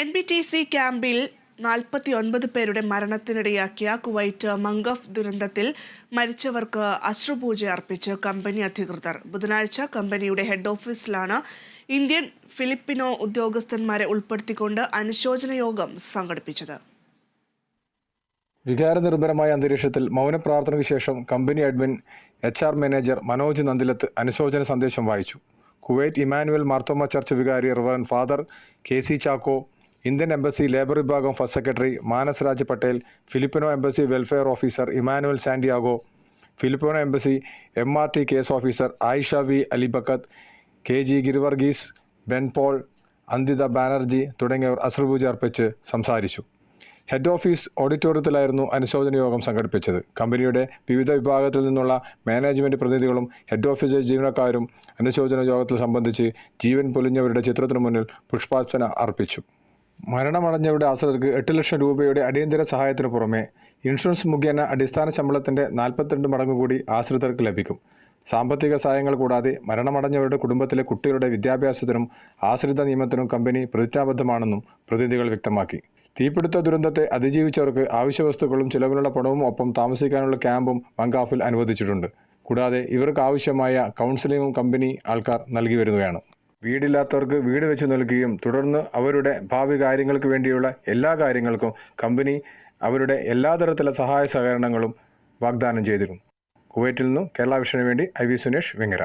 N B T C ക്യാമ്പിൽ നാൽപ്പത്തി ഒൻപത് പേരുടെ മരണത്തിനിടയാക്കിയ കുവൈറ്റ് മംഗഫ് ദുരന്തത്തിൽ മരിച്ചവർക്ക് അശ്രുപൂജ അർപ്പിച്ച് കമ്പനി അധികൃതർ. ബുധനാഴ്ച കമ്പനിയുടെ ഹെഡ് ഓഫീസിലാണ് ഇന്ത്യൻ ഫിലിപ്പിനോ ഉദ്യോഗസ്ഥന്മാരെ ഉൾപ്പെടുത്തിക്കൊണ്ട് അനുശോചന യോഗം സംഘടിപ്പിച്ചത്. വികാരനിർഭരമായ അന്തരീക്ഷത്തിൽ മൗനപ്രാർത്ഥനയ്ക്ക് ശേഷം company admin H R manager Manoj Nandilath അനുശോചന സന്ദേശം വായിച്ചു. കുവൈറ്റ് ഇമാനുവൽ മാർത്തോമ ചർച്ച് വികാരി reverend father K C Chacko Indian embassy labour വിഭാഗം first secretary Manas Raj Patel Filipino embassy welfare officer Emmanuel Santiago Filipino embassy M R T case officer Ayisha V Alibakkath K G Girivarghese Ben Paul Anthitha Banerjee തുടങ്ങിയവർ അശ്രുപൂജ അർപ്പിച്ച് സംസാരിച്ചു. Head office ഓഡിറ്റോറിയത്തിലായിരുന്നു അനുശോചന യോഗം സംഘടിപ്പിച്ചത്. കമ്പനിയുടെ വിവിധ വിഭാഗത്തിൽ നിന്നുള്ള മാനേജ്മെന്റ് പ്രതിനിധികളും ഹെഡ് ഓഫീസ് ജീവനക്കാരും അനുശോചന യോഗത്തിൽ സംബന്ധിച്ച് ജീവൻ പൊലിഞ്ഞവരുടെ ചിത്രത്തിനു മുന്നിൽ പുഷ്പാർച്ചന അർപ്പിച്ചു. മരണമടഞ്ഞവരുടെ ആശ്രിതർക്ക് എട്ട് ലക്ഷം രൂപയുടെ അടിയന്തര സഹായത്തിനു പുറമെ ഇൻഷുറൻസ് മുഖേന അടിസ്ഥാന ശമ്പളത്തിന്റെ നാൽപ്പത്തിരണ്ട് മടങ്ങ് കൂടി ആശ്രിതർക്ക് ലഭിക്കും. സാമ്പത്തിക സഹായങ്ങൾ കൂടാതെ മരണമടഞ്ഞവരുടെ കുടുംബത്തിലെ കുട്ടികളുടെ വിദ്യാഭ്യാസത്തിനും ആശ്രിത നിയമത്തിനും കമ്പനി പ്രതിജ്ഞാബദ്ധമാണെന്നും പ്രതിനിധികൾ വ്യക്തമാക്കി. തീപിടുത്ത ദുരന്തത്തെ അതിജീവിച്ചവർക്ക് ആവശ്യ വസ്തുക്കളും ചിലവിനുള്ള പണവും ഒപ്പം താമസിക്കാനുള്ള ക്യാമ്പും മങ്കാഫിൽ അനുവദിച്ചിട്ടുണ്ട്. കൂടാതെ ഇവർക്ക് ആവശ്യമായ കൗൺസിലിംഗും കമ്പനി ആൾക്കാർ നൽകി വരുന്നതാണ് വീടില്ലാത്തവർക്ക് വീട് വെച്ച് നൽകുകയും തുടർന്ന് അവരുടെ ഭാവി കാര്യങ്ങൾക്ക് വേണ്ടിയുള്ള എല്ലാ കാര്യങ്ങൾക്കും കമ്പനി അവരുടെ എല്ലാ തരത്തിലുള്ള സഹായ സഹകരണങ്ങളും വാഗ്ദാനം ചെയ്തിരുന്നു. കുവൈറ്റിൽ നിന്നും കേരള വിഷന് വേണ്ടി ഐ വി സുനേഷ് വെങ്ങര.